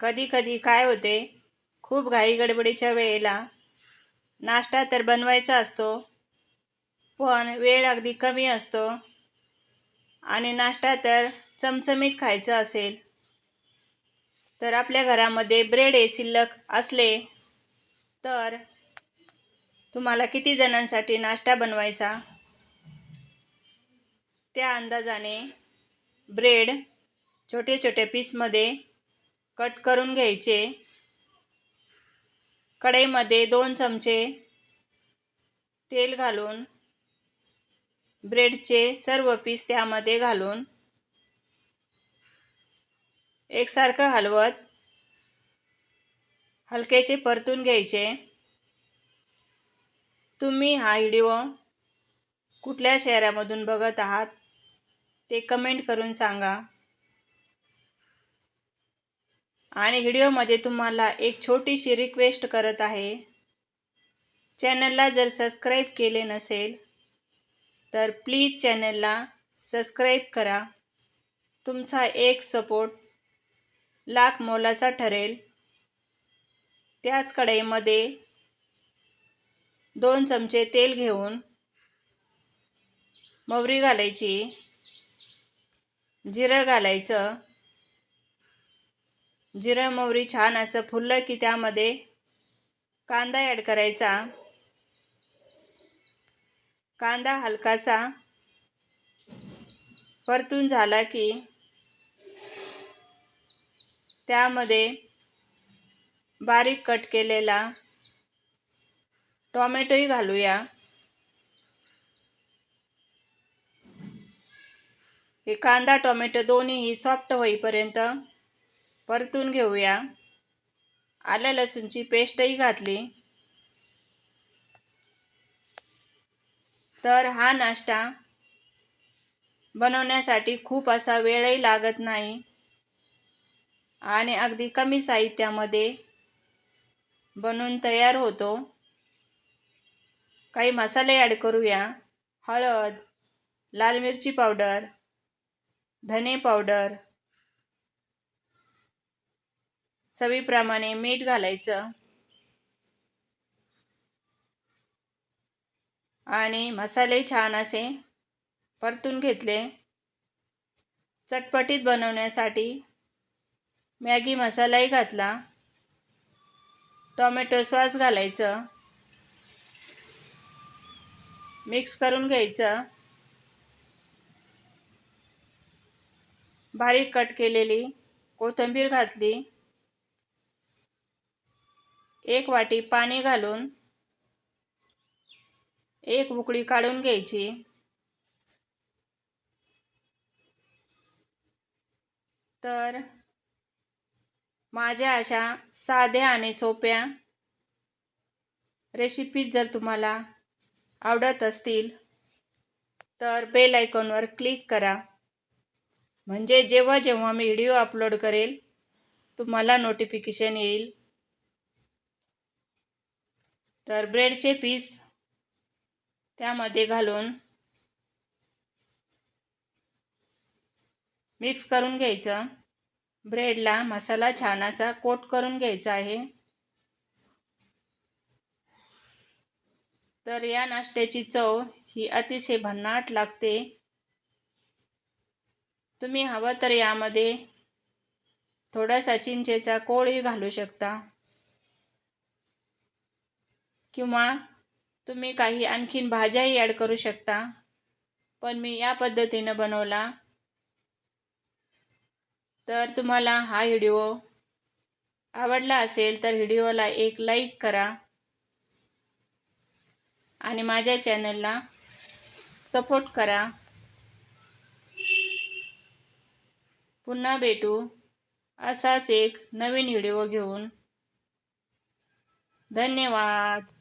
कधी कधी काय होते? खूप घाई गडबडीच्या वेळेला नाश्ता तर बनवायचा असतो पण वेळ अगदी कमी असतो आणि नाश्ता तर चमचमीत खायचं असेल. तर आपल्या घरामध्ये ब्रेड हे शिल्लक असले तर तुम्हाला किती जणांसाठी नाश्ता बनवायचा? त्या अंदाजाने ब्रेड छोटे छोटे पीसमध्ये कट करून घ्यायचे. कढईमध्ये दोन चमचे तेल घालून ब्रेडचे सर्व पीस त्यामध्ये घालून एकसारखं हलवत हलकेचे परतून घ्यायचे. तुम्ही हा व्हिडिओ कुठल्या शहरामधून बघत आहात ते कमेंट करून सांगा. आणि व्हिडिओमध्ये तुम्हाला एक छोटीशी रिक्वेस्ट करत आहे. चॅनलला जर सबस्क्राईब केले नसेल तर प्लीज चॅनलला सबस्क्राईब करा. तुमचा एक सपोर्ट लाख मोलाचा ठरेल. त्याच कढईमध्ये दोन चमचे तेल घेऊन मोहरी घालायची जिरं घालायचं जिरं मोहरी छान असं फुललं की त्यामध्ये कांदा ॲड करायचा. कांदा हलकासा परतून झाला की त्यामध्ये बारीक कट केलेला टॉमॅटोही घालूया. हे कांदा टोमॅटो दोन्हीही सॉफ्ट होईपर्यंत परतून घेऊया. आलं लसूणची पेस्टही घातली. तर हा नाश्ता बनवण्यासाठी खूप असा वेळही लागत नाही. आणि अगदी कमी साहित्यामध्ये बनवून तयार होतो. काही मसाले ॲड करूया. हळद लाल मिरची पावडर धने पावडर चवीप्रमाणे मीठ घालायचं. आणि मसाले छान असे परतून घेतले. चटपटीत बनवण्यासाठी मॅगी मसालाही घातला. टोमॅटो सॉस घालायचं. मिक्स करून घ्यायचं. बारीक कट केलेली कोथिंबीर घातली. एक वाटी पाणी घालून एक उकळी काढून घ्यायची. तर माझ्या अशा साध्या आणि सोप्या रेसिपीज जर तुम्हाला आवडत असतील तर बेल आयकॉनवर क्लिक करा. म्हणजे जेव्हा जेव्हा मी व्हिडिओ अपलोड करेल तुम्हाला नोटिफिकेशन येईल. तर ब्रेडचे पीस त्यामध्ये घालून मिक्स करून घ्यायचं. ब्रेडला मसाला छान असा कोट करून घ्यायचा आहे. तर या नाश्त्याची चव ही अतिशय भन्नाट लागते. तुम्ही हवं तर यामध्ये थोडासा चिंचेचा कोळही घालू शकता. किंवा तुम्ही काही आणखीन भाज्याही ॲड करू शकता. पण मी या पद्धतीनं बनवला. तर तुम्हाला हा व्हिडिओ आवडला असेल तर व्हिडिओला एक लाईक करा. आणि माझ्या चॅनलला सपोर्ट करा. पुन्हा भेटू असाच एक नवीन व्हिडिओ घेऊन. धन्यवाद.